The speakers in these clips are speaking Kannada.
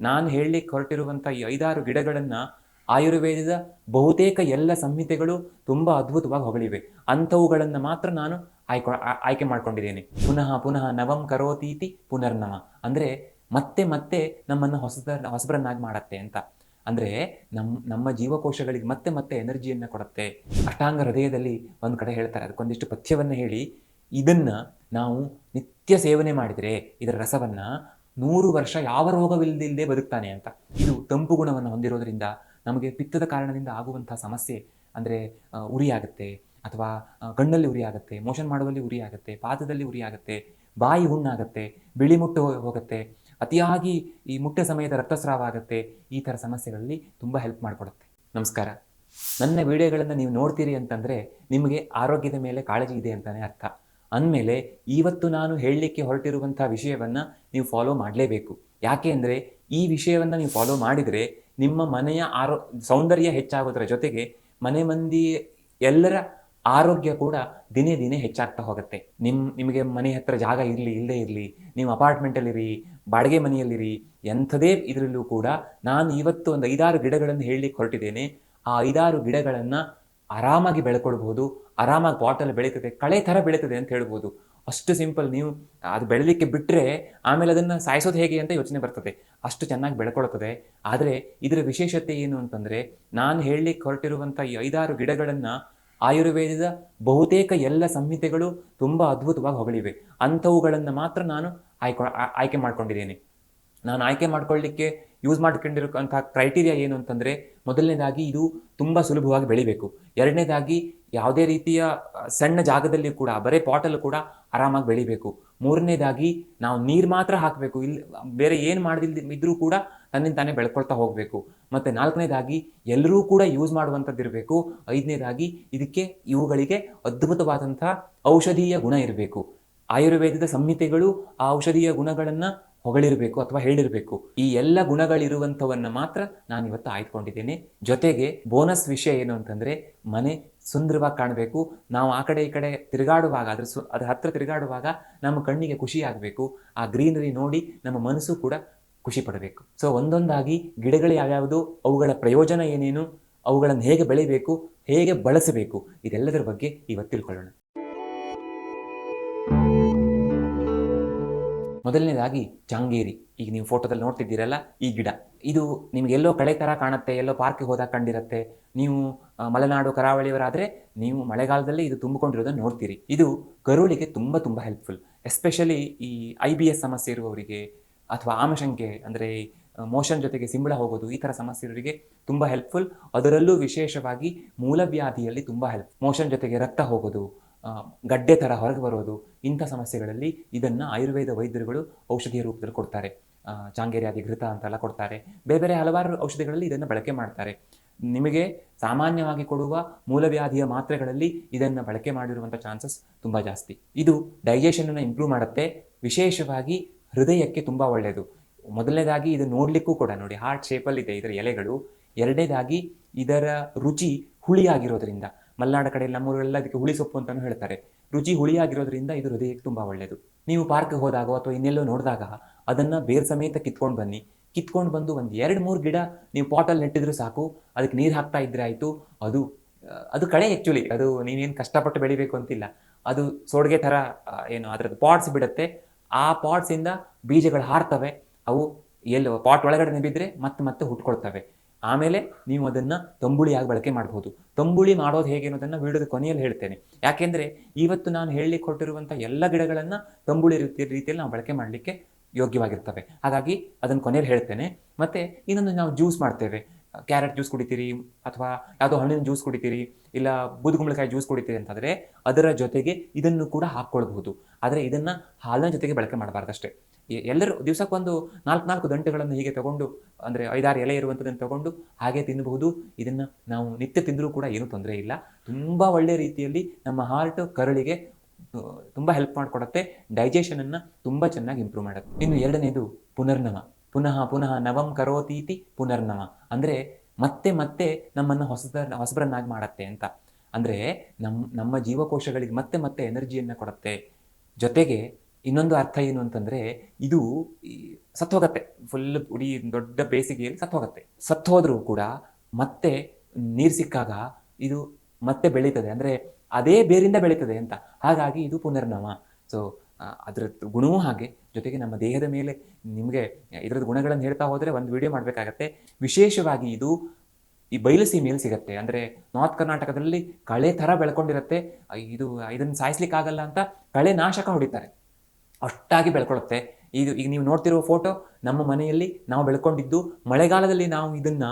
ನಾನು ಹೇಳಲಿಕ್ಕೆ ಹೊರಟಿರುವಂಥ ಈ ಐದಾರು ಗಿಡಗಳನ್ನು ಆಯುರ್ವೇದದ ಬಹುತೇಕ ಎಲ್ಲ ಸಂಹಿತೆಗಳು ತುಂಬ ಅದ್ಭುತವಾಗಿ ಹೊಗಳಿವೆ. ಅಂಥವುಗಳನ್ನು ಮಾತ್ರ ನಾನು ಆಯ್ಕೊ ಆಯ್ಕೆ ಮಾಡ್ಕೊಂಡಿದ್ದೇನೆ. ಪುನಃ ಪುನಃ ನವಂ ಕರೋತೀತಿ ಪುನರ್ನವ ಅಂದರೆ ಮತ್ತೆ ಮತ್ತೆ ನಮ್ಮನ್ನು ಹೊಸದ, ಹೊಸಬರನ್ನಾಗಿ ಮಾಡತ್ತೆ ಅಂತ. ಅಂದರೆ ನಮ್ಮ ನಮ್ಮ ಜೀವಕೋಶಗಳಿಗೆ ಮತ್ತೆ ಮತ್ತೆ ಎನರ್ಜಿಯನ್ನು ಕೊಡುತ್ತೆ. ಅಷ್ಟಾಂಗ ಹೃದಯದಲ್ಲಿ ಒಂದು ಕಡೆ ಹೇಳ್ತಾರೆ, ಅದಕ್ಕೊಂದಿಷ್ಟು ಪಥ್ಯವನ್ನು ಹೇಳಿ ಇದನ್ನು ನಾವು ನಿತ್ಯ ಸೇವನೆ ಮಾಡಿದರೆ, ಇದರ ರಸವನ್ನು ನೂರು ವರ್ಷ ಯಾವ ರೋಗವಿಲ್ಲದಿಲ್ಲದೆ ಬದುಕ್ತಾನೆ ಅಂತ. ಇದು ತಂಪು ಗುಣವನ್ನು ಹೊಂದಿರೋದ್ರಿಂದ ನಮಗೆ ಪಿತ್ತದ ಕಾರಣದಿಂದ ಆಗುವಂಥ ಸಮಸ್ಯೆ ಅಂದರೆ ಉರಿ ಆಗುತ್ತೆ ಅಥವಾ ಕಣ್ಣಲ್ಲಿ ಉರಿ ಆಗುತ್ತೆ ಮೋಷನ್ ಮಾಡುವಲ್ಲಿ ಉರಿ ಆಗುತ್ತೆ ಪಾದದಲ್ಲಿ ಉರಿ ಆಗುತ್ತೆ ಬಾಯಿ ಹುಣ್ಣಾಗುತ್ತೆ, ಬಿಳಿ ಮುಟ್ಟು ಹೋಗುತ್ತೆ, ಅತಿಯಾಗಿ ಈ ಮುಟ್ಟೆ ಸಮಯದ ರಕ್ತಸ್ರಾವ ಆಗುತ್ತೆ, ಈ ಥರ ಸಮಸ್ಯೆಗಳಲ್ಲಿ ತುಂಬ ಹೆಲ್ಪ್ ಮಾಡಿಕೊಡುತ್ತೆ. ನಮಸ್ಕಾರ. ನನ್ನ ವಿಡಿಯೋಗಳನ್ನು ನೀವು ನೋಡ್ತೀರಿ ಅಂತಂದರೆ ನಿಮಗೆ ಆರೋಗ್ಯದ ಮೇಲೆ ಕಾಳಜಿ ಇದೆ ಅಂತಲೇ ಅರ್ಥ. ಅಂದಮೇಲೆ ಇವತ್ತು ನಾನು ಹೇಳಲಿಕ್ಕೆ ಹೊರಟಿರುವಂಥ ವಿಷಯವನ್ನು ನೀವು ಫಾಲೋ ಮಾಡಲೇಬೇಕು. ಯಾಕೆ ಅಂದರೆ ಈ ವಿಷಯವನ್ನು ನೀವು ಫಾಲೋ ಮಾಡಿದರೆ ನಿಮ್ಮ ಮನೆಯ ಆರೋ, ಸೌಂದರ್ಯ ಹೆಚ್ಚಾಗೋದ್ರ ಜೊತೆಗೆ ಮನೆ ಮಂದಿ ಎಲ್ಲರ ಆರೋಗ್ಯ ಕೂಡ ದಿನೇ ದಿನೇ ಹೆಚ್ಚಾಗ್ತಾ ಹೋಗುತ್ತೆ. ನಿಮ್ಮ ನಿಮಗೆ ಮನೆ ಹತ್ರ ಜಾಗ ಇರಲಿ ಇಲ್ಲದೇ ಇರಲಿ, ನೀವು ಅಪಾರ್ಟ್ಮೆಂಟಲ್ಲಿರಿ, ಬಾಡಿಗೆ ಮನೆಯಲ್ಲಿರಿ, ಎಂಥದೇ ಇದರಲ್ಲೂ ಕೂಡ ನಾನು ಇವತ್ತು ಒಂದು ಐದಾರು ಗಿಡಗಳನ್ನು ಹೇಳಲಿಕ್ಕೆ ಹೊರಟಿದ್ದೇನೆ. ಆ ಐದಾರು ಗಿಡಗಳನ್ನು ಆರಾಮಾಗಿ ಬೆಳ್ಕೊಳ್ಬೋದು ಆರಾಮಾಗಿ ಪಾಟಲ್ಲಿ ಬೆಳೀತದೆ, ಕಳೆ ಥರ ಬೆಳೀತದೆ ಅಂತ ಹೇಳ್ಬೋದು. ಅಷ್ಟು ಸಿಂಪಲ್ ನೀವು ಅದು ಬೆಳಲಿಕ್ಕೆ ಬಿಟ್ಟರೆ ಆಮೇಲೆ ಅದನ್ನು ಸಾಯಿಸೋದು ಹೇಗೆ ಅಂತ ಯೋಚನೆ ಬರ್ತದೆ. ಅಷ್ಟು ಚೆನ್ನಾಗಿ ಬೆಳ್ಕೊಳ್ತದೆ. ಆದರೆ ಇದರ ವಿಶೇಷತೆ ಏನು ಅಂತಂದರೆ ನಾನು ಹೇಳಲಿಕ್ಕೆ ಹೊರಟಿರುವಂಥ ಈ ಐದಾರು ಗಿಡಗಳನ್ನು ಆಯುರ್ವೇದದ ಬಹುತೇಕ ಎಲ್ಲ ಸಂಹಿತೆಗಳು ತುಂಬ ಅದ್ಭುತವಾಗಿ ಹೊಗಳಿವೆ. ಅಂಥವುಗಳನ್ನು ಮಾತ್ರ ನಾನು ಆಯ್ಕೊ ಆಯ್ಕೆ ಮಾಡ್ಕೊಂಡಿದ್ದೇನೆ. ನಾನು ಆಯ್ಕೆ ಮಾಡ್ಕೊಳ್ಳಿಕ್ಕೆ ಯೂಸ್ ಮಾಡ್ಕೊಂಡಿರೋಂಥ ಕ್ರೈಟೀರಿಯಾ ಏನು ಅಂತಂದರೆ ಮೊದಲನೇದಾಗಿ ಇದು ತುಂಬ ಸುಲಭವಾಗಿ ಬೆಳಿಬೇಕು. ಎರಡನೇದಾಗಿ ಯಾವುದೇ ರೀತಿಯ ಸಣ್ಣ ಜಾಗದಲ್ಲಿ ಕೂಡ, ಬರೇ ಪಾಟಲ್ಲೂ ಕೂಡ ಆರಾಮಾಗಿ ಬೆಳಿಬೇಕು. ಮೂರನೇದಾಗಿ ನಾವು ನೀರು ಮಾತ್ರ ಹಾಕಬೇಕು. ಇಲ್ಲಿ ಬೇರೆ ಏನು ಮಾಡದಿಲ್ಲ ಇದ್ರೂ ಕೂಡ ತನ್ನಿಂದ ತಾನೇ ಬೆಳ್ಕೊಳ್ತಾ ಹೋಗಬೇಕು. ಮತ್ತು ನಾಲ್ಕನೇದಾಗಿ ಎಲ್ಲರೂ ಕೂಡ ಯೂಸ್ ಮಾಡುವಂಥದ್ದು ಇರಬೇಕು. ಐದನೇದಾಗಿ ಇದಕ್ಕೆ ಇವುಗಳಿಗೆ ಅದ್ಭುತವಾದಂಥ ಔಷಧೀಯ ಗುಣ ಇರಬೇಕು. ಆಯುರ್ವೇದದ ಸಂಹಿತೆಗಳು ಆ ಔಷಧೀಯ ಗುಣಗಳನ್ನು ಹೊಗಳಿರಬೇಕು ಅಥವಾ ಹೇಳಿರಬೇಕು. ಈ ಎಲ್ಲ ಗುಣಗಳಿರುವಂಥವನ್ನ ಮಾತ್ರ ನಾನು ಇವತ್ತು ಆಯ್ದುಕೊಂಡಿದ್ದೇನೆ. ಜೊತೆಗೆ ಬೋನಸ್ ವಿಷಯ ಏನು ಅಂತಂದರೆ, ಮನೆ ಸುಂದರವಾಗಿ ಕಾಣಬೇಕು. ನಾವು ಆ ಕಡೆ ಈ ಕಡೆ ತಿರುಗಾಡುವಾಗ, ಅದ್ರ ಸು, ಅದ್ರ ಹತ್ರ ತಿರುಗಾಡುವಾಗ ನಮ್ಮ ಕಣ್ಣಿಗೆ ಖುಷಿಯಾಗಬೇಕು ಆ ಗ್ರೀನರಿ ನೋಡಿ ನಮ್ಮ ಮನಸ್ಸು ಕೂಡ ಖುಷಿ ಪಡಬೇಕು. ಸೊ, ಒಂದೊಂದಾಗಿ ಗಿಡಗಳು ಯಾವ್ಯಾವುದು, ಅವುಗಳ ಪ್ರಯೋಜನ ಏನೇನು, ಅವುಗಳನ್ನು ಹೇಗೆ ಬೆಳಿಬೇಕು, ಹೇಗೆ ಬಳಸಬೇಕು, ಇದೆಲ್ಲದರ ಬಗ್ಗೆ ಇವತ್ತು ತಿಳ್ಕೊಳ್ಳೋಣ. ಮೊದಲನೇದಾಗಿ ಚಾಂಗೇರಿ ಈಗ ನೀವು ಫೋಟೋದಲ್ಲಿ ನೋಡ್ತಿದ್ದೀರಲ್ಲ, ಈ ಗಿಡ. ಇದು ನಿಮ್ಗೆ ಎಲ್ಲೋ ಕಳೆ ಥರ ಕಾಣುತ್ತೆ, ಎಲ್ಲೋ ಪಾರ್ಕಿಗೆ ಹೋದಾಗ ಕಂಡಿರುತ್ತೆ. ನೀವು ಮಲೆನಾಡು ಕರಾವಳಿಯವರಾದರೆ ನೀವು ಮಳೆಗಾಲದಲ್ಲಿ ಇದು ತುಂಬಿಕೊಂಡಿರೋದನ್ನು ನೋಡ್ತೀರಿ. ಇದು ಕರುಳಿಗೆ ತುಂಬ ತುಂಬ ಹೆಲ್ಪ್ಫುಲ್ ಎಸ್ಪೆಷಲಿ ಈ ಐ ಬಿ ಎಸ್ ಸಮಸ್ಯೆ ಇರುವವರಿಗೆ ಅಥವಾ ಆಮಶಂಕೆ ಅಂದರೆ ಮೋಷನ್ ಜೊತೆಗೆ ಸಿಂಬಳ ಹೋಗೋದು, ಈ ಥರ ಸಮಸ್ಯೆ ಇರೋರಿಗೆ ತುಂಬ ಹೆಲ್ಪ್ಫುಲ್ ಅದರಲ್ಲೂ ವಿಶೇಷವಾಗಿ ಮೂಲವ್ಯಾಧಿಯಲ್ಲಿ ತುಂಬ ಹೆಲ್ಪ್ ಮೋಷನ್ ಜೊತೆಗೆ ರಕ್ತ ಹೋಗೋದು ಗಡ್ಡೆ ಥರ ಹೊರಗೆ ಬರೋದು, ಇಂಥ ಸಮಸ್ಯೆಗಳಲ್ಲಿ ಇದನ್ನು ಆಯುರ್ವೇದ ವೈದ್ಯರುಗಳು ಔಷಧಿಯ ರೂಪದಲ್ಲಿ ಕೊಡ್ತಾರೆ. ಚಾಂಗೇರಿಯಾದಿ ಘೃತ ಅಂತೆಲ್ಲ ಕೊಡ್ತಾರೆ. ಬೇರೆ ಬೇರೆ ಹಲವಾರು ಔಷಧಿಗಳಲ್ಲಿ ಇದನ್ನು ಬಳಕೆ ಮಾಡ್ತಾರೆ. ನಿಮಗೆ ಸಾಮಾನ್ಯವಾಗಿ ಕೊಡುವ ಮೂಲವ್ಯಾಧಿಯ ಮಾತ್ರೆಗಳಲ್ಲಿ ಇದನ್ನು ಬಳಕೆ ಮಾಡಿರುವಂಥ ಚಾನ್ಸಸ್ ತುಂಬ ಜಾಸ್ತಿ. ಇದು ಡೈಜೆಷನನ್ನು ಇಂಪ್ರೂವ್ ಮಾಡುತ್ತೆ. ವಿಶೇಷವಾಗಿ ಹೃದಯಕ್ಕೆ ತುಂಬ ಒಳ್ಳೆಯದು ಮೊದಲನೇದಾಗಿ ಇದು ನೋಡಲಿಕ್ಕೂ ಕೂಡ ನೋಡಿ ಹಾರ್ಟ್ ಶೇಪಲ್ಲಿದೆ ಇದರ ಎಲೆಗಳು. ಎರಡನೇದಾಗಿ ಇದರ ರುಚಿ ಹುಳಿಯಾಗಿರೋದ್ರಿಂದ. ಮಲೆನಾಡ ಕಡೆ ನಮ್ಮೂರೆಲ್ಲ ಅದಕ್ಕೆ ಹುಳಿ ಸೊಪ್ಪು ಅಂತಲೂ ಹೇಳ್ತಾರೆ. ರುಚಿ ಹುಳಿಯಾಗಿರೋದ್ರಿಂದ ಇದು ಹೃದಯಕ್ಕೆ ತುಂಬ ಒಳ್ಳೆಯದು ನೀವು ಪಾರ್ಕ್ಗೆ ಹೋದಾಗ ಅಥವಾ ಇನ್ನೆಲ್ಲೋ ನೋಡಿದಾಗ ಅದನ್ನು ಬೇರ್ ಸಮೇತ ಕಿತ್ಕೊಂಡು ಬನ್ನಿ. ಕಿತ್ಕೊಂಡು ಬಂದು ಒಂದು ಎರಡು ಮೂರು ಗಿಡ ನೀವು ಪಾಟಲ್ಲಿ ನೆಟ್ಟಿದ್ರು ಸಾಕು. ಅದಕ್ಕೆ ನೀರು ಹಾಕ್ತಾ ಇದ್ರೆ ಆಯಿತು. ಅದು ಅದು ಕಳೆ ಆ್ಯಕ್ಚುಲಿ ಅದು ನೀವೇನು ಕಷ್ಟಪಟ್ಟು ಬೆಳಿಬೇಕು ಅಂತಿಲ್ಲ. ಅದು ಸೋಡ್ಗೆ ಥರ ಏನು ಅದರದ್ದು ಪಾಟ್ಸ್ ಬಿಡುತ್ತೆ. ಆ ಪಾಟ್ಸಿಂದ ಬೀಜಗಳು ಹಾರ್ತವೆ. ಅವು ಎಲ್ಲಿ ಪಾಟ್ ಒಳಗಡೆ ಬಿದ್ದರೆ ಮತ್ತೆ ಮತ್ತೆ ಹುಟ್ಕೊಳ್ತವೆ. ಆಮೇಲೆ ನೀವು ಅದನ್ನು ತಂಬುಳಿಯಾಗಿ ಬಳಕೆ ಮಾಡ್ಬೋದು. ತಂಬುಳಿ ಮಾಡೋದು ಹೇಗೆ ಅನ್ನೋದನ್ನು ವಿಡಿಯೋದ ಕೊನೆಯಲ್ಲಿ ಹೇಳ್ತೇನೆ. ಯಾಕೆಂದರೆ ಇವತ್ತು ನಾನು ಹೇಳಲಿಕ್ಕೆ ಹೊರಟಿರುವಂಥ ಎಲ್ಲ ಗಿಡಗಳನ್ನು ತಂಬುಳಿ ರೀತಿ ರೀತಿಯಲ್ಲಿ ನಾವು ಬಳಕೆ ಮಾಡಲಿಕ್ಕೆ ಯೋಗ್ಯವಾಗಿರ್ತವೆ. ಹಾಗಾಗಿ ಅದನ್ನು ಕೊನೆಯಲ್ಲಿ ಹೇಳ್ತೇನೆ. ಮತ್ತು ಇನ್ನೊಂದು ನಾವು ಜ್ಯೂಸ್ ಮಾಡ್ತೇವೆ. ಕ್ಯಾರೆಟ್ ಜ್ಯೂಸ್ ಕುಡಿತೀರಿ ಅಥವಾ ಯಾವುದೋ ಹಣ್ಣಿನ ಜ್ಯೂಸ್ ಕುಡಿತೀರಿ ಇಲ್ಲ ಬೂದುಗುಂಬಳಕಾಯಿ ಜ್ಯೂಸ್ ಕುಡಿತೀರಿ ಅಂತಂದರೆ ಅದರ ಜೊತೆಗೆ ಇದನ್ನು ಕೂಡ ಹಾಕ್ಕೊಳ್ಬಹುದು. ಆದರೆ ಇದನ್ನು ಹಾಲಿನ ಜೊತೆಗೆ ಬಳಕೆ ಮಾಡಬಾರ್ದಷ್ಟೇ. ಎಲ್ಲರೂ ದಿವಸಕ್ಕೊಂದು ನಾಲ್ಕು ನಾಲ್ಕು ದಂಟೆಗಳನ್ನು ಹೀಗೆ ತಗೊಂಡು, ಅಂದರೆ ಐದಾರು ಎಲೆ ಇರುವಂಥದ್ದನ್ನು ತಗೊಂಡು ಹಾಗೆ ತಿನ್ನಬಹುದು. ಇದನ್ನು ನಾವು ನಿತ್ಯ ತಿಂದರೂ ಕೂಡ ಏನೂ ತೊಂದರೆ ಇಲ್ಲ. ತುಂಬ ಒಳ್ಳೆಯ ರೀತಿಯಲ್ಲಿ ನಮ್ಮ ಹಾರ್ಟ್ ಕರಳಿಗೆ ತುಂಬ ಹೆಲ್ಪ್ ಮಾಡಿಕೊಡುತ್ತೆ. ಡೈಜೆಷನನ್ನು ತುಂಬ ಚೆನ್ನಾಗಿ ಇಂಪ್ರೂವ್ ಮಾಡುತ್ತೆ. ಇನ್ನು ಎರಡನೇದು ಪುನರ್ನವ ಪುನಃ ಪುನಃ ನವಂ ಕರೋತೀತಿ ಪುನರ್ನವ ಅಂದರೆ ಮತ್ತೆ ಮತ್ತೆ ನಮ್ಮನ್ನು ಹೊಸದ, ಹೊಸಬರನ್ನಾಗಿ ಮಾಡತ್ತೆ ಅಂತ. ಅಂದರೆ ನಮ್ಮ ನಮ್ಮ ಜೀವಕೋಶಗಳಿಗೆ ಮತ್ತೆ ಮತ್ತೆ ಎನರ್ಜಿಯನ್ನು ಕೊಡುತ್ತೆ. ಜೊತೆಗೆ ಇನ್ನೊಂದು ಅರ್ಥ ಏನು ಅಂತಂದ್ರೆ, ಇದು ಸತ್ವಗತ್ತೆ ಫುಲ್ ಉಡಿ ದೊಡ್ಡ ಬೇಸಿಗೆಯಲ್ಲಿ ಸತ್ತೋಗತ್ತೆ ಸತ್ತೋದ್ರೂ ಕೂಡ ಮತ್ತೆ ನೀರು ಸಿಕ್ಕಾಗ ಇದು ಮತ್ತೆ ಬೆಳೀತದೆ. ಅಂದ್ರೆ ಅದೇ ಬೇರಿಂದ ಬೆಳೀತದೆ ಅಂತ. ಹಾಗಾಗಿ ಇದು ಪುನರ್ನವ ಸೊ ಅದ್ರ ಗುಣವೂ ಹಾಗೆ. ಜೊತೆಗೆ ನಮ್ಮ ದೇಹದ ಮೇಲೆ ನಿಮಗೆ ಇದರ ಗುಣಗಳನ್ನು ಹೇಳ್ತಾ ಹೋದ್ರೆ ಒಂದು ವಿಡಿಯೋ ಮಾಡ್ಬೇಕಾಗತ್ತೆ. ವಿಶೇಷವಾಗಿ ಇದು ಈ ಬಯಲು ಸೀಮೆಯಲ್ಲಿ ಸಿಗತ್ತೆ. ಅಂದ್ರೆ ನಾರ್ತ್ ಕರ್ನಾಟಕದಲ್ಲಿ ಕಳೆ ತರ ಬೆಳ್ಕೊಂಡಿರುತ್ತೆ. ಇದು ಇದನ್ನು ಸಾಯಿಸ್ಲಿಕ್ಕಾಗಲ್ಲ ಅಂತ ಕಳೆ ನಾಶಕ ಹೊಡಿತಾರೆ. ಅಷ್ಟಾಗಿ ಬೆಳ್ಕೊಳ್ಳುತ್ತೆ ಇದು ಈಗ ನೀವು ನೋಡ್ತಿರುವ ಫೋಟೋ, ನಮ್ಮ ಮನೆಯಲ್ಲಿ ನಾವು ಬೆಳ್ಕೊಂಡಿದ್ದು ಮಳೆಗಾಲದಲ್ಲಿ ನಾವು ಇದನ್ನ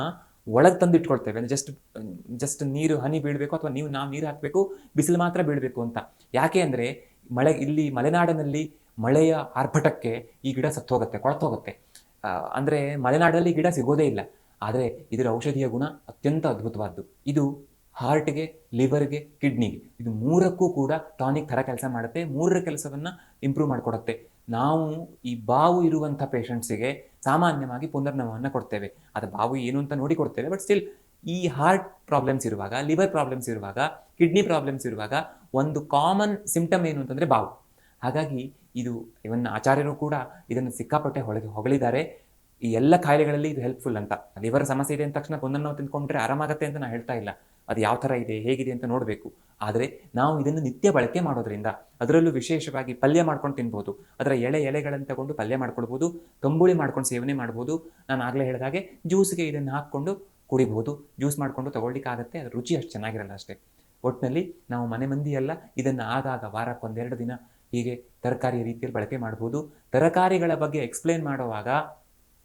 ಒಳಗೆ ತಂದು ಇಟ್ಕೊಳ್ತೇವೆ ಜಸ್ಟ್ ಜಸ್ಟ್ ನೀರು, ಹನಿ ಬೀಳಬೇಕು ಅಥವಾ ನೀವು, ನಾವು ನೀರು ಹಾಕಬೇಕು, ಬಿಸಿಲು ಮಾತ್ರ ಬೀಳಬೇಕು ಅಂತ. ಯಾಕೆ ಅಂದರೆ ಮಳೆ, ಇಲ್ಲಿ ಮಲೆನಾಡಿನಲ್ಲಿ ಮಳೆಯ ಆರ್ಭಟಕ್ಕೆ ಈ ಗಿಡ ಸತ್ತೋಗುತ್ತೆ, ಕೊಳತೋಗುತ್ತೆ. ಅಂದ್ರೆ ಮಲೆನಾಡಲ್ಲಿ ಗಿಡ ಸಿಗೋದೇ ಇಲ್ಲ. ಆದರೆ ಇದರ ಔಷಧಿಯ ಗುಣ ಅತ್ಯಂತ ಅದ್ಭುತವಾದ್ದು. ಇದು ಹಾರ್ಟ್ಗೆ ಲಿವರ್ಗೆ ಕಿಡ್ನಿಗೆ ಇದು ಮೂರಕ್ಕೂ ಕೂಡ ಟಾನಿಕ್ ಥರ ಕೆಲಸ ಮಾಡುತ್ತೆ. ಮೂರರ ಕೆಲಸವನ್ನು ಇಂಪ್ರೂವ್ ಮಾಡಿಕೊಡುತ್ತೆ. ನಾವು ಈ ಬಾವು ಇರುವಂಥ ಪೇಷಂಟ್ಸಿಗೆ ಸಾಮಾನ್ಯವಾಗಿ ಪುನರ್ನಮವನ್ನು ಕೊಡ್ತೇವೆ. ಅದು ಬಾವು ಏನು ಅಂತ ನೋಡಿ ಕೊಡ್ತೇವೆ ಬಟ್ ಸ್ಟಿಲ್ ಈ ಹಾರ್ಟ್ ಪ್ರಾಬ್ಲಮ್ಸ್ ಇರುವಾಗ ಲಿವರ್ ಪ್ರಾಬ್ಲಮ್ಸ್ ಇರುವಾಗ ಕಿಡ್ನಿ ಪ್ರಾಬ್ಲಮ್ಸ್ ಇರುವಾಗ ಒಂದು ಕಾಮನ್ ಸಿಂಪ್ಟಮ್ ಏನು ಅಂತಂದರೆ ಬಾವು. ಹಾಗಾಗಿ ಇದು ಇವನ್ನ ಆಚಾರ್ಯರು ಕೂಡ ಇದನ್ನು ಸಿಕ್ಕಾಪಟ್ಟೆ ಹೊಳಗೆ ಹೊಗಳಿದ್ದಾರೆ. ಈ ಎಲ್ಲ ಕಾಯಿಲೆಗಳಲ್ಲಿ ಇದು ಹೆಲ್ಪ್ಫುಲ್ ಅಂತ. ಲಿವರ್ ಸಮಸ್ಯೆ ಇದೆ ಅಂದ ತಕ್ಷಣ ಪುನರ್ನವ ತಿಂದ್ಕೊಂಡ್ರೆ ಆರಾಮಾಗತ್ತೆ ಅಂತ ನಾನು ಹೇಳ್ತಾ ಇಲ್ಲ. ಅದು ಯಾವ ಥರ ಇದೆ, ಹೇಗಿದೆ ಅಂತ ನೋಡಬೇಕು. ಆದರೆ ನಾವು ಇದನ್ನು ನಿತ್ಯ ಬಳಕೆ ಮಾಡೋದ್ರಿಂದ ಅದರಲ್ಲೂ ವಿಶೇಷವಾಗಿ ಪಲ್ಯ ಮಾಡ್ಕೊಂಡು ತಿನ್ಬೋದು. ಅದರ ಎಳೆ ಎಲೆಗಳನ್ನು ತಗೊಂಡು ಪಲ್ಯ ಮಾಡ್ಕೊಳ್ಬೋದು, ತಂಬುಳಿ ಮಾಡ್ಕೊಂಡು ಸೇವನೆ ಮಾಡ್ಬೋದು. ನಾನು ಆಗಲೇ ಹೇಳಿದಾಗೆ ಜ್ಯೂಸ್ಗೆ ಇದನ್ನು ಹಾಕ್ಕೊಂಡು ಕುಡಿಬಹುದು ಜ್ಯೂಸ್ ಮಾಡ್ಕೊಂಡು ತಗೊಳ್ಳಿಕ್ಕಾಗತ್ತೆ ಅದ್ರ ರುಚಿ ಅಷ್ಟು ಚೆನ್ನಾಗಿರಲ್ಲ ಅಷ್ಟೇ. ಒಟ್ಟಿನಲ್ಲಿ ನಾವು ಮನೆ ಮಂದಿಯೆಲ್ಲ ಇದನ್ನು ಆಗಾಗ ವಾರಕ್ಕೊಂದೆರಡು ದಿನ ಹೀಗೆ ತರಕಾರಿ ರೀತಿಯಲ್ಲಿ ಬಳಕೆ ಮಾಡ್ಬೋದು. ತರಕಾರಿಗಳ ಬಗ್ಗೆ ಎಕ್ಸ್ಪ್ಲೇನ್ ಮಾಡುವಾಗ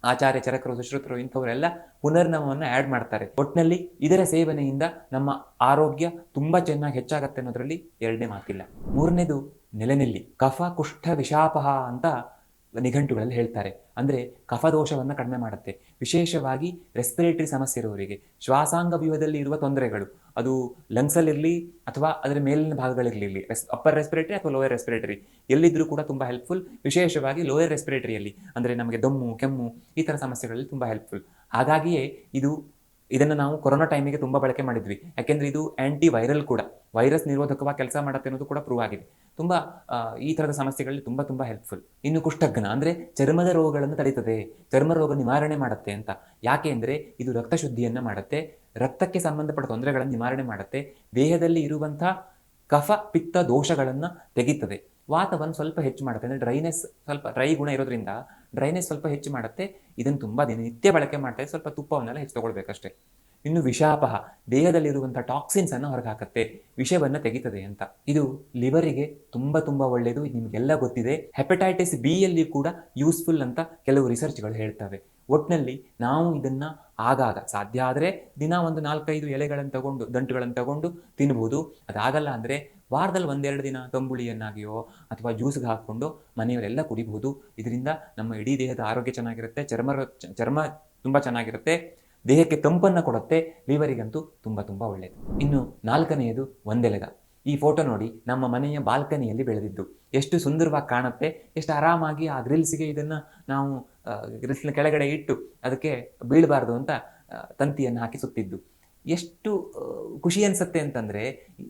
ಆಚಾರ್ಯ ಚರಕರು, ಸುಶ್ರುತರು, ಇಂಥವರೆಲ್ಲ ಪುನರ್ನವವನ್ನು ಆ್ಯಡ್ ಮಾಡ್ತಾರೆ. ಒಟ್ಟಿನಲ್ಲಿ ಇದರ ಸೇವನೆಯಿಂದ ನಮ್ಮ ಆರೋಗ್ಯ ತುಂಬ ಚೆನ್ನಾಗಿ ಹೆಚ್ಚಾಗತ್ತೆ ಅನ್ನೋದರಲ್ಲಿ ಎರಡನೇ ಮಾತಿಲ್ಲ. ಮೂರನೇದು ನೆಲೆನೆಲ್ಲಿ, ಕಫ ಕುಷ್ಠ ವಿಷಾಪಹ ಅಂತ ನಿಘಂಟುಗಳಲ್ಲಿ ಹೇಳ್ತಾರೆ. ಅಂದರೆ ಕಫದೋಷವನ್ನು ಕಡಿಮೆ ಮಾಡುತ್ತೆ. ವಿಶೇಷವಾಗಿ ರೆಸ್ಪಿರೇಟರಿ ಸಮಸ್ಯೆ ಇರುವವರಿಗೆ ಶ್ವಾಸಾಂಗ ವ್ಯೂಹದಲ್ಲಿ ಇರುವ ತೊಂದರೆಗಳು ಅದು ಲಂಗ್ಸಲ್ಲಿರಲಿ ಅಥವಾ ಅದರ ಮೇಲಿನ ಭಾಗಗಳಿರಲಿ ರೆಸ್ ಅಪ್ಪರ್ ರೆಸ್ಪಿರೇಟರಿ ಅಥವಾ ಲೋಯರ್ ರೆಸ್ಪಿರೇಟರಿ ಎಲ್ಲಿದ್ದರೂ ಕೂಡ ತುಂಬ ಹೆಲ್ಪ್ಫುಲ್ ವಿಶೇಷವಾಗಿ ಲೋಯರ್ ರೆಸ್ಪಿರೇಟರಿಯಲ್ಲಿ ಅಂದರೆ ನಮಗೆ ದಮ್ಮು, ಕೆಮ್ಮು ಈ ಥರ ಸಮಸ್ಯೆಗಳಲ್ಲಿ ತುಂಬ ಹೆಲ್ಪ್ಫುಲ್ ಹಾಗಾಗಿಯೇ ಇದು, ಇದನ್ನು ನಾವು ಕೊರೋನಾ ಟೈಮಿಗೆ ತುಂಬ ಬಳಕೆ ಮಾಡಿದ್ವಿ. ಯಾಕೆಂದರೆ ಇದು ಆ್ಯಂಟಿ ವೈರಲ್ ಕೂಡ. ವೈರಸ್ ನಿರೋಧಕವಾಗಿ ಕೆಲಸ ಮಾಡುತ್ತೆ ಅನ್ನೋದು ಕೂಡ ಪ್ರೂವ್ ಆಗಿದೆ. ತುಂಬ ಈ ಥರದ ಸಮಸ್ಯೆಗಳಲ್ಲಿ ತುಂಬ ತುಂಬ ಹೆಲ್ಪ್ಫುಲ್ ಇನ್ನು ಕುಷ್ಠಗ್ನ ಅಂದರೆ ಚರ್ಮದ ರೋಗಗಳನ್ನು ತಡೀತದೆ. ಚರ್ಮ ರೋಗ ನಿವಾರಣೆ ಮಾಡುತ್ತೆ ಅಂತ. ಯಾಕೆ ಇದು ರಕ್ತ ಶುದ್ಧಿಯನ್ನು ಮಾಡುತ್ತೆ. ರಕ್ತಕ್ಕೆ ಸಂಬಂಧಪಟ್ಟ ತೊಂದರೆಗಳನ್ನು ನಿವಾರಣೆ ಮಾಡುತ್ತೆ. ದೇಹದಲ್ಲಿ ಇರುವಂಥ ಕಫ, ಪಿತ್ತ ದೋಷಗಳನ್ನು ತೆಗೀತದೆ. ವಾತವನ್ನು ಸ್ವಲ್ಪ ಹೆಚ್ಚು ಮಾಡುತ್ತೆ. ಅಂದರೆ ಡ್ರೈನೆಸ್ ಸ್ವಲ್ಪ ಡ್ರೈ ಗುಣ ಇರೋದ್ರಿಂದ ಡ್ರೈನೆಸ್ ಸ್ವಲ್ಪ ಹೆಚ್ಚು ಮಾಡುತ್ತೆ. ಇದನ್ನು ತುಂಬ ದಿನನಿತ್ಯ ಬಳಕೆ ಮಾಡ್ತಾ ಸ್ವಲ್ಪ ತುಪ್ಪವನ್ನೆಲ್ಲ ಹೆಚ್ಚು ತಗೊಳ್ಬೇಕಷ್ಟೇ. ಇನ್ನು ವಿಷಾಪಹ, ದೇಹದಲ್ಲಿರುವಂಥ ಟಾಕ್ಸಿನ್ಸ್ ಅನ್ನು ಹೊರಗೆ ಹಾಕುತ್ತೆ. ವಿಷವನ್ನು ತೆಗಿತದೆ ಅಂತ. ಇದು ಲಿವರಿಗೆ ತುಂಬ ತುಂಬ ಒಳ್ಳೆಯದು ನಿಮಗೆಲ್ಲ ಗೊತ್ತಿದೆ. ಹೆಪಟೈಟಿಸ್ ಬಿ ಯಲ್ಲಿ ಕೂಡ ಯೂಸ್ಫುಲ್ ಅಂತ ಕೆಲವು ರಿಸರ್ಚ್ಗಳು ಹೇಳ್ತವೆ. ಒಟ್ಟಿನಲ್ಲಿ ನಾವು ಇದನ್ನ ಆಗಾಗ, ಸಾಧ್ಯ ಆದರೆ ದಿನ ಒಂದು ನಾಲ್ಕೈದು ಎಲೆಗಳನ್ನು ತಗೊಂಡು, ದಂಟುಗಳನ್ನು ತಗೊಂಡು ತಿನ್ಬೋದು. ಅದಾಗಲ್ಲ ಅಂದರೆ ವಾರದಲ್ಲಿ ಒಂದೆರಡು ದಿನ ತಂಬುಳಿಯನ್ನಾಗಿಯೋ ಅಥವಾ ಜ್ಯೂಸ್ಗೆ ಹಾಕ್ಕೊಂಡು ಮನೆಯವರೆಲ್ಲ ಕುಡಿಬಹುದು ಇದರಿಂದ ನಮ್ಮ ಇಡೀ ದೇಹದ ಆರೋಗ್ಯ ಚೆನ್ನಾಗಿರುತ್ತೆ, ಚರ್ಮ ಚರ್ಮ ತುಂಬ ಚೆನ್ನಾಗಿರುತ್ತೆ, ದೇಹಕ್ಕೆ ತಂಪನ್ನು ಕೊಡುತ್ತೆ, ಲಿವರಿಗಂತೂ ತುಂಬ ತುಂಬ ಒಳ್ಳೆಯದು ಇನ್ನು ನಾಲ್ಕನೆಯದು ಒಂದೆಲೆಗ. ಈ ಫೋಟೋ ನೋಡಿ ನಮ್ಮ ಮನೆಯ ಬಾಲ್ಕನಿಯಲ್ಲಿ ಬೆಳೆದಿದ್ದು. ಎಷ್ಟು ಸುಂದರವಾಗಿ ಕಾಣುತ್ತೆ, ಎಷ್ಟು ಆರಾಮಾಗಿ ಆ ಗ್ರಿಲ್ಸ್ಗೆ ಇದನ್ನು ನಾವು ಗ್ರಿಲ್ಸ್ನ ಕೆಳಗಡೆ ಇಟ್ಟು ಅದಕ್ಕೆ ಬೀಳಬಾರ್ದು ಅಂತ ತಂತಿಯನ್ನು ಹಾಕಿಸುತ್ತಿದ್ದು. ಎಷ್ಟು ಖುಷಿ ಅನಿಸುತ್ತೆ ಅಂತಂದರೆ,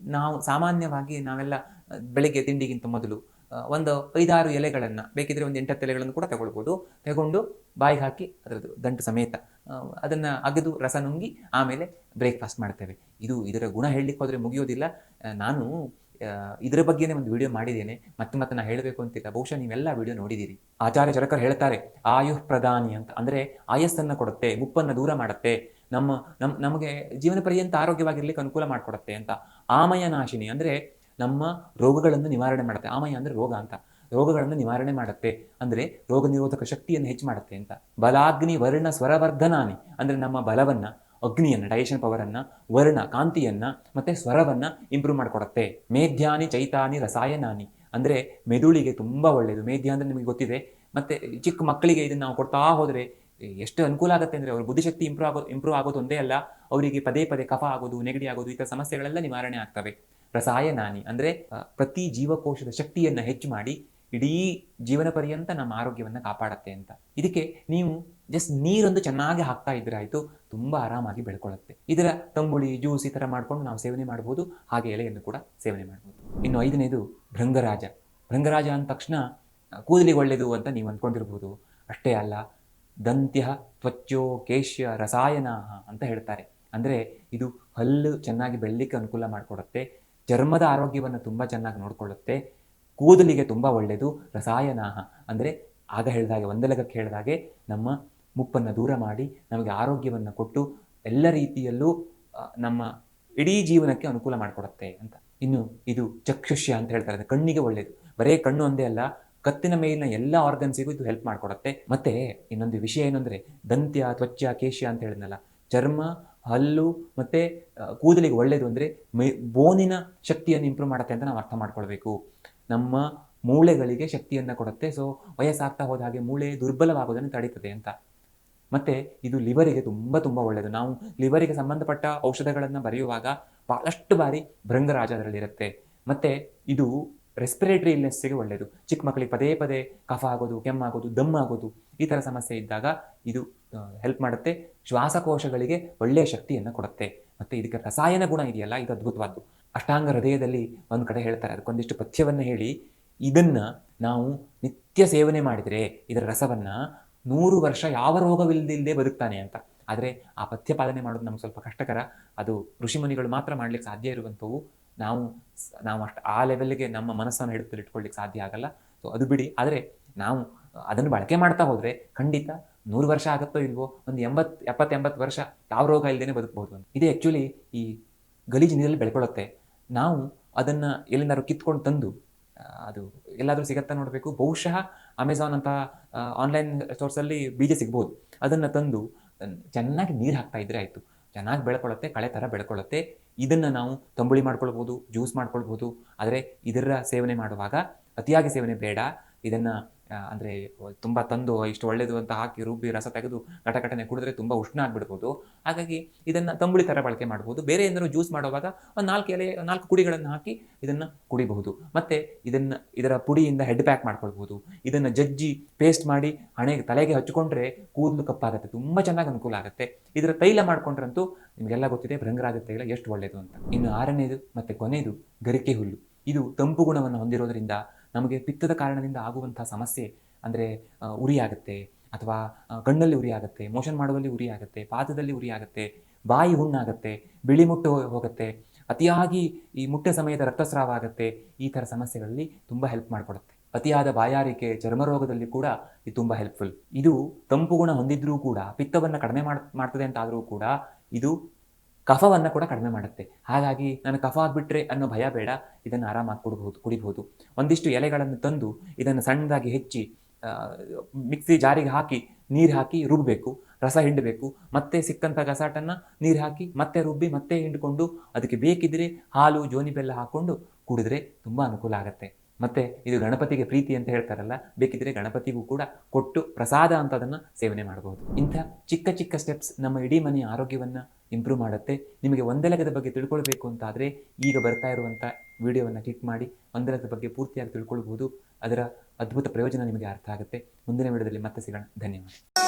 ನಾವು ಸಾಮಾನ್ಯವಾಗಿ ನಾವೆಲ್ಲ ಬೆಳಿಗ್ಗೆ ತಿಂಡಿಗಿಂತ ಮೊದಲು ಒಂದು ಐದಾರು ಎಲೆಗಳನ್ನು, ಬೇಕಿದ್ರೆ ಒಂದು ಎಂಟತ್ತು ಎಲೆಗಳನ್ನು ಕೂಡ ತಗೊಳ್ಬೋದು. ತಗೊಂಡು ಬಾಯಿಗೆ ಹಾಕಿ ಅದರದ್ದು ದಂಟು ಸಮೇತ ಅದನ್ನು ಅಗೆದು ರಸ ನುಂಗಿ ಆಮೇಲೆ ಬ್ರೇಕ್ಫಾಸ್ಟ್ ಮಾಡ್ತೇವೆ. ಇದು ಇದರ ಗುಣ ಹೇಳಲಿಕ್ಕೆ ಹೋದರೆ ಮುಗಿಯೋದಿಲ್ಲ. ನಾನು ಇದರ ಬಗ್ಗೆನೇ ಒಂದು ವಿಡಿಯೋ ಮಾಡಿದ್ದೇನೆ. ಮತ್ತೆ ಮತ್ತೆ ನಾನು ಹೇಳಬೇಕು ಅಂತಿಲ್ಲ. ಬಹುಶಃ ನೀವೆಲ್ಲ ವಿಡಿಯೋ ನೋಡಿದ್ದೀರಿ. ಆಚಾರ್ಯ ಚರಕರು ಹೇಳ್ತಾರೆ, ಆಯುಃ ಪ್ರಧಾನಿ ಅಂತ. ಅಂದರೆ ಆಯಸ್ಸನ್ನು ಕೊಡುತ್ತೆ ಮುಪ್ಪನ್ನು ದೂರ ಮಾಡುತ್ತೆ. ನಮ್ಮ, ನಮ್, ನಮಗೆ ಜೀವನ ಪರ್ಯಂತ ಆರೋಗ್ಯವಾಗಿರ್ಲಿಕ್ಕೆ ಅನುಕೂಲ ಮಾಡಿಕೊಡುತ್ತೆ ಅಂತ. ಆಮಯ ನಾಶಿನಿ ಅಂದರೆ ನಮ್ಮ ರೋಗಗಳನ್ನು ನಿವಾರಣೆ ಮಾಡುತ್ತೆ. ಆಮಯ ಅಂದರೆ ರೋಗ ಅಂತ. ರೋಗಗಳನ್ನು ನಿವಾರಣೆ ಮಾಡುತ್ತೆ. ಅಂದರೆ ರೋಗ ನಿರೋಧಕ ಶಕ್ತಿಯನ್ನು ಹೆಚ್ಚು ಮಾಡುತ್ತೆ ಅಂತ. ಬಲಾಗ್ನಿ, ವರ್ಣ, ಸ್ವರವರ್ಧನಾನಿ ಅಂದರೆ ನಮ್ಮ ಬಲವನ್ನ, ಅಗ್ನಿಯನ್ನು ಡೈಜೆಷನ್ ಪವರನ್ನು ವರ್ಣ, ಕಾಂತಿಯನ್ನ ಮತ್ತೆ ಸ್ವರವನ್ನ ಇಂಪ್ರೂವ್ ಮಾಡಿಕೊಡುತ್ತೆ. ಮೇಧ್ಯಾನಿ, ಚೈತಾನಿ, ರಸಾಯನಾನಿ ಅಂದರೆ ಮೆದುಳಿಗೆ ತುಂಬ ಒಳ್ಳೆಯದು ಮೇಧ್ಯ ಅಂದರೆ ನಿಮಗೆ ಗೊತ್ತಿದೆ. ಮತ್ತೆ ಚಿಕ್ಕ ಮಕ್ಕಳಿಗೆ ಇದನ್ನು ನಾವು ಕೊಡ್ತಾ ಹೋದರೆ ಎಷ್ಟು ಅನುಕೂಲ ಆಗುತ್ತೆ ಅಂದರೆ ಅವ್ರ ಬುದ್ಧಿಶಕ್ತಿ ಇಂಪ್ರೂವ್ ಆಗೋ ಇಂಪ್ರೂವ್ ಆಗೋದು ಒಂದೇ ಅಲ್ಲ. ಅವರಿಗೆ ಪದೇ ಪದೇ ಕಫ ಆಗೋದು, ನೆಗಡಿ ಆಗೋದು ಈ ಸಮಸ್ಯೆಗಳೆಲ್ಲ ನಿವಾರಣೆ ಆಗ್ತವೆ. ರಸಾಯನಾನಿ ಅಂದರೆ ಪ್ರತಿ ಜೀವಕೋಶದ ಶಕ್ತಿಯನ್ನು ಹೆಚ್ಚು ಮಾಡಿ ಇಡೀ ಜೀವನ ಪರ್ಯಂತ ನಮ್ಮ ಆರೋಗ್ಯವನ್ನು ಕಾಪಾಡತ್ತೆ ಅಂತ. ಇದಕ್ಕೆ ನೀವು ಜಸ್ಟ್ ನೀರೊಂದು ಚೆನ್ನಾಗಿ ಹಾಕ್ತಾ ಇದ್ರೆ ಆಯಿತು, ತುಂಬ ಆರಾಮಾಗಿ ಬೆಳ್ಕೊಳ್ಳುತ್ತೆ ಇದರ ತಂಬುಳಿ, ಜ್ಯೂಸ್ ಈ ಥರ ಮಾಡ್ಕೊಂಡು ನಾವು ಸೇವನೆ ಮಾಡ್ಬೋದು, ಹಾಗೆ ಎಲೆಯನ್ನು ಕೂಡ ಸೇವನೆ ಮಾಡ್ಬೋದು. ಇನ್ನು ಐದನೇದು, ಭೃಂಗರಾಜ. ಭೃಂಗರಾಜ ಅಂದ ತಕ್ಷಣ ಕೂದಲಿಗೆ ಒಳ್ಳೆಯದು ಅಂತ ನೀವು ಅಂದ್ಕೊಂಡಿರ್ಬೋದು ಅಷ್ಟೇ ಅಲ್ಲ, ದಂತ್ಯ, ತ್ವಚ್ಚೋ, ಕೇಶ್ಯ ರಸಾಯನ ಅಂತ ಹೇಳ್ತಾರೆ. ಅಂದರೆ, ಇದು ಹಲ್ಲು ಚೆನ್ನಾಗಿ ಬೆಳಲಿಕ್ಕೆ ಅನುಕೂಲ ಮಾಡಿಕೊಡುತ್ತೆ. ಚರ್ಮದ ಆರೋಗ್ಯವನ್ನು ತುಂಬ ಚೆನ್ನಾಗಿ ನೋಡಿಕೊಳ್ಳುತ್ತೆ. ಕೂದಲಿಗೆ ತುಂಬ ಒಳ್ಳೆಯದು. ರಸಾಯನಾಹ ಅಂದರೆ ಆಗ ಹೇಳಿದಾಗೆ, ಒಂದೆಲಗಕ್ಕೆ ಹೇಳಿದಾಗೆ ನಮ್ಮ ಮುಪ್ಪನ್ನು ದೂರ ಮಾಡಿ ನಮಗೆ ಆರೋಗ್ಯವನ್ನು ಕೊಟ್ಟು ಎಲ್ಲ ರೀತಿಯಲ್ಲೂ ನಮ್ಮ ಇಡೀ ಜೀವನಕ್ಕೆ ಅನುಕೂಲ ಮಾಡಿಕೊಡುತ್ತೆ ಅಂತ. ಇನ್ನು ಇದು ಚಕ್ಷುಷ್ಯ ಅಂತ ಹೇಳ್ತಾರೆ. ಕಣ್ಣಿಗೆ ಒಳ್ಳೆಯದು. ಬರೇ ಕಣ್ಣು ಒಂದೇ ಅಲ್ಲ, ಕತ್ತಿನ ಮೇಲಿನ ಎಲ್ಲ ಆರ್ಗನ್ಸಿಗೂ ಇದು ಹೆಲ್ಪ್ ಮಾಡಿಕೊಡುತ್ತೆ. ಮತ್ತೆ ಇನ್ನೊಂದು ವಿಷಯ ಏನಂದ್ರೆ, ದಂತ್ಯ ತ್ವಚ ಕೇಶ್ಯ ಅಂತ ಹೇಳಿದ್ನಲ್ಲ, ಚರ್ಮ ಹಲ್ಲು ಮತ್ತೆ ಕೂದಲಿಗೆ ಒಳ್ಳೆಯದು ಅಂದರೆ ಮೈ, ಬೋನಿನ ಶಕ್ತಿಯನ್ನು ಇಂಪ್ರೂವ್ ಮಾಡುತ್ತೆ ಅಂತ ನಾವು ಅರ್ಥ ಮಾಡ್ಕೊಳ್ಬೇಕು. ನಮ್ಮ ಮೂಳೆಗಳಿಗೆ ಶಕ್ತಿಯನ್ನು ಕೊಡುತ್ತೆ. ಸೊ ವಯಸ್ಸಾಗ್ತಾ ಹೋದ ಹಾಗೆ ಮೂಳೆ ದುರ್ಬಲವಾಗೋದನ್ನು ತಡೀತದೆ ಅಂತ. ಮತ್ತೆ ಇದು ಲಿವರಿಗೆ ತುಂಬ ತುಂಬ ಒಳ್ಳೆಯದು ನಾವು ಲಿವರಿಗೆ ಸಂಬಂಧಪಟ್ಟ ಔಷಧಗಳನ್ನು ಬರೆಯುವಾಗ ಭಾಳಷ್ಟು ಬಾರಿ ಭೃಂಗರಾಜ ಅದರಲ್ಲಿರುತ್ತೆ ಮತ್ತೆ ಇದು ರೆಸ್ಪಿರೇಟರಿ ಇಲ್ನೆಸ್ಸಿಗೆ ಒಳ್ಳೆಯದು ಚಿಕ್ಕ ಮಕ್ಕಳಿಗೆ ಪದೇ ಪದೇ ಕಫ ಆಗೋದು ಕೆಮ್ಮಾಗೋದು ದಮ್ ಆಗೋದು ಈ ಥರ ಸಮಸ್ಯೆ ಇದ್ದಾಗ ಇದು ಹೆಲ್ಪ್ ಮಾಡುತ್ತೆ. ಶ್ವಾಸಕೋಶಗಳಿಗೆ ಒಳ್ಳೆಯ ಶಕ್ತಿಯನ್ನು ಕೊಡುತ್ತೆ. ಮತ್ತೆ ಇದಕ್ಕೆ ರಸಾಯನ ಗುಣ ಇದೆಯಲ್ಲ, ಇದು ಅದ್ಭುತವಾದ್ದು. ಅಷ್ಟಾಂಗ ಹೃದಯದಲ್ಲಿ ಒಂದು ಕಡೆ ಹೇಳ್ತಾರೆ ಅದಕ್ಕೊಂದಿಷ್ಟು ಪಥ್ಯವನ್ನು ಹೇಳಿ. ಇದನ್ನ ನಾವು ನಿತ್ಯ ಸೇವನೆ ಮಾಡಿದರೆ ಇದರ ರಸವನ್ನ ನೂರು ವರ್ಷ ಯಾವ ರೋಗವಿಲ್ಲದಿಲ್ಲದೆ ಬದುಕ್ತಾನೆ ಅಂತ. ಆದರೆ ಆ ಪಥ್ಯ ಪಾಲನೆ ಮಾಡೋದು ನಮ್ಗೆ ಸ್ವಲ್ಪ ಕಷ್ಟಕರ. ಅದು ಋಷಿಮುನಿಗಳು ಮಾತ್ರ ಮಾಡ್ಲಿಕ್ಕೆ ಸಾಧ್ಯ ಇರುವಂಥವು. ನಾವು ನಾವು ಅಷ್ಟು ಆ ಲೆವೆಲ್ಗೆ ನಮ್ಮ ಮನಸ್ಸನ್ನು ಹಿಡಿದು ಇಟ್ಕೊಳ್ಳಿಕ್ಕೆ ಸಾಧ್ಯ ಆಗಲ್ಲ. ಸೊ ಅದು ಬಿಡಿ. ಆದರೆ ನಾವು ಅದನ್ನು ಬಳಕೆ ಮಾಡ್ತಾ ಹೋದರೆ ಖಂಡಿತ ನೂರು ವರ್ಷ ಆಗುತ್ತೋ ಇಲ್ವೋ? ಒಂದು ಎಂಬತ್ತು ಎಪ್ಪತ್ತು ಎಂಬತ್ತು ವರ್ಷ ಯಾವ ರೋಗ ಇಲ್ಲದೇ ಬದುಕಬಹುದು ಇದು ಆ್ಯಕ್ಚುಲಿ ಈ ಗಲೀಜು ನೀರಲ್ಲಿ ಬೆಳ್ಕೊಳ್ಳುತ್ತೆ. ನಾವು ಅದನ್ನು ಎಲ್ಲಿಂದಾದ್ರು ಕಿತ್ಕೊಂಡು ತಂದು ಅದು ಎಲ್ಲಾದರೂ ಸಿಗತ್ತಾ ನೋಡಬೇಕು. ಬಹುಶಃ ಅಮೆಝಾನ್ ಅಂತ ಆನ್ಲೈನ್ ಸ್ಟೋರ್ಸಲ್ಲಿ ಬೀಜ ಸಿಗ್ಬೋದು. ಅದನ್ನು ತಂದು ಚೆನ್ನಾಗಿ ನೀರು ಹಾಕ್ತಾ ಇದ್ರೆ ಆಯಿತು. ಚೆನ್ನಾಗಿ ಬೆಳ್ಕೊಳ್ಳುತ್ತೆ, ಕಳೆ ಥರ ಬೆಳ್ಕೊಳ್ಳುತ್ತೆ. ಇದನ್ನು ನಾವು ತಂಬುಳಿ ಮಾಡ್ಕೊಳ್ಬೋದು ಜ್ಯೂಸ್ ಮಾಡ್ಕೊಳ್ಬೋದು ಆದರೆ ಇದರ ಸೇವನೆ ಮಾಡುವಾಗ ಅತಿಯಾಗಿ ಸೇವನೆ ಬೇಡ. ಇದನ್ನು ಅಂದರೆ ತುಂಬ ತಂದು ಇಷ್ಟು ಒಳ್ಳೆಯದು ಅಂತ ಹಾಕಿ ರುಬ್ಬಿ ರಸ ತೆಗೆದು ಘಟಘಟನೆ ಕುಡಿದ್ರೆ ತುಂಬ ಉಷ್ಣ ಆಗಿಬಿಡ್ಬೋದು ಹಾಗಾಗಿ ಇದನ್ನು ತಂಬುಳಿ ಥರ ಬಳಕೆ ಮಾಡ್ಬೋದು. ಬೇರೆ ಏನಾದರೂ ಜ್ಯೂಸ್ ಮಾಡುವಾಗ ಒಂದು ನಾಲ್ಕು ಎಲೆ, ನಾಲ್ಕು ಕುಡಿಗಳನ್ನು ಹಾಕಿ ಇದನ್ನು ಕುಡಿಬಹುದು. ಮತ್ತು ಇದನ್ನು, ಇದರ ಪುಡಿಯಿಂದ ಹೆಡ್ ಪ್ಯಾಕ್ ಮಾಡ್ಕೊಳ್ಬೋದು. ಇದನ್ನು ಜಜ್ಜಿ ಪೇಸ್ಟ್ ಮಾಡಿ ಹಣೆಗೆ, ತಲೆಗೆ ಹಚ್ಚಿಕೊಂಡ್ರೆ ಕೂದಲು ಕಪ್ಪಾಗುತ್ತೆ, ತುಂಬ ಚೆನ್ನಾಗಿ ಅನುಕೂಲ ಆಗುತ್ತೆ. ಇದರ ತೈಲ ಮಾಡಿಕೊಂಡ್ರಂತೂ ನಿಮಗೆಲ್ಲ ಗೊತ್ತಿದೆ, ಭೃಂಗರಾಜ ತೈಲ ಎಷ್ಟು ಒಳ್ಳೆಯದು ಅಂತ. ಇನ್ನು ಆರನೇದು ಮತ್ತು ಕೊನೆಯದು ಗರಿಕೆ ಹುಲ್ಲು. ಇದು ತಂಪು ಗುಣವನ್ನು ಹೊಂದಿರೋದ್ರಿಂದ ನಮಗೆ ಪಿತ್ತದ ಕಾರಣದಿಂದ ಆಗುವಂಥ ಸಮಸ್ಯೆ ಅಂದರೆ ಉರಿ ಆಗುತ್ತೆ ಅಥವಾ ಕಣ್ಣಲ್ಲಿ ಉರಿ ಆಗುತ್ತೆ ಮೋಷನ್ ಮಾಡುವಲ್ಲಿ ಉರಿ ಆಗುತ್ತೆ ಪಾದದಲ್ಲಿ ಉರಿ ಆಗುತ್ತೆ ಬಾಯಿ ಹುಣ್ಣಾಗುತ್ತೆ, ಬಿಳಿ ಮುಟ್ಟು ಹೋಗುತ್ತೆ, ಅತಿಯಾಗಿ ಈ ಮುಟ್ಟೆ ಸಮಯದ ರಕ್ತಸ್ರಾವ ಆಗುತ್ತೆ, ಈ ಥರ ಸಮಸ್ಯೆಗಳಲ್ಲಿ ತುಂಬ ಹೆಲ್ಪ್ ಮಾಡಿಕೊಡುತ್ತೆ. ಅತಿಯಾದ ಬಾಯಾರಿಕೆ ಚರ್ಮರೋಗದಲ್ಲಿ ಕೂಡ ಇದು ತುಂಬ ಹೆಲ್ಪ್ಫುಲ್ ಇದು ತಂಪು ಗುಣ ಹೊಂದಿದ್ರೂ ಕೂಡ, ಪಿತ್ತವನ್ನು ಕಡಿಮೆ ಮಾಡ್, ಮಾಡ್ತದೆ ಅಂತಾದರೂ ಕೂಡ ಇದು ಕಫವನ್ನು ಕೂಡ ಕಡಿಮೆ ಮಾಡುತ್ತೆ. ಹಾಗಾಗಿ ನಾನು ಕಫ ಆಗಿಬಿಟ್ರೆ ಅನ್ನೋ ಭಯ ಬೇಡ. ಇದನ್ನು ಆರಾಮಾಗಿ ಕುಡಬಹುದು ಕುಡಿಬಹುದು ಒಂದಿಷ್ಟು ಎಲೆಗಳನ್ನು ತಂದು ಇದನ್ನು ಸಣ್ಣದಾಗಿ ಹೆಚ್ಚಿ ಮಿಕ್ಸಿ ಜಾರಿಗೆ ಹಾಕಿ ನೀರು ಹಾಕಿ ರುಬ್ಬಬೇಕು ರಸ ಹಿಂಡಬೇಕು. ಮತ್ತೆ ಸಿಕ್ಕಂಥ ಗಸಾಟನ್ನು ನೀರು ಹಾಕಿ ಮತ್ತೆ ರುಬ್ಬಿ ಮತ್ತೆ ಹಿಂಡ್ಕೊಂಡು ಅದಕ್ಕೆ ಬೇಕಿದ್ರೆ ಹಾಲು ಜೋನಿ ಬೆಲ್ಲ ಹಾಕ್ಕೊಂಡು ಕುಡಿದ್ರೆ ತುಂಬ ಅನುಕೂಲ ಆಗುತ್ತೆ. ಮತ್ತೆ ಇದು ಗಣಪತಿಗೆ ಪ್ರೀತಿ ಅಂತ ಹೇಳ್ತಾರಲ್ಲ, ಬೇಕಿದ್ರೆ ಗಣಪತಿಗೂ ಕೂಡ ಕೊಟ್ಟು ಪ್ರಸಾದ ಅಂತ ಅದನ್ನು ಸೇವನೆ ಮಾಡಬಹುದು ಇಂಥ ಚಿಕ್ಕ ಚಿಕ್ಕ ಸ್ಟೆಪ್ಸ್ ನಮ್ಮ ಇಡೀ ಮನೆಯ ಆರೋಗ್ಯವನ್ನು ಇಂಪ್ರೂವ್ ಮಾಡುತ್ತೆ. ನಿಮಗೆ ಒಂದೆಲಗದ ಬಗ್ಗೆ ತಿಳ್ಕೊಳ್ಬೇಕು ಅಂತಾದರೆ ಈಗ ಬರ್ತಾ ಇರುವಂಥ ವಿಡಿಯೋವನ್ನು ಕ್ಲಿಕ್ ಮಾಡಿ, ಒಂದೆಲಗದ ಬಗ್ಗೆ ಪೂರ್ತಿಯಾಗಿ ತಿಳ್ಕೊಳ್ಬೋದು. ಅದರ ಅದ್ಭುತ ಪ್ರಯೋಜನ ನಿಮಗೆ ಅರ್ಥ ಆಗುತ್ತೆ. ಮುಂದಿನ ವಿಡಿಯೋದಲ್ಲಿ ಮತ್ತೆ ಸಿಗೋಣ. ಧನ್ಯವಾದ.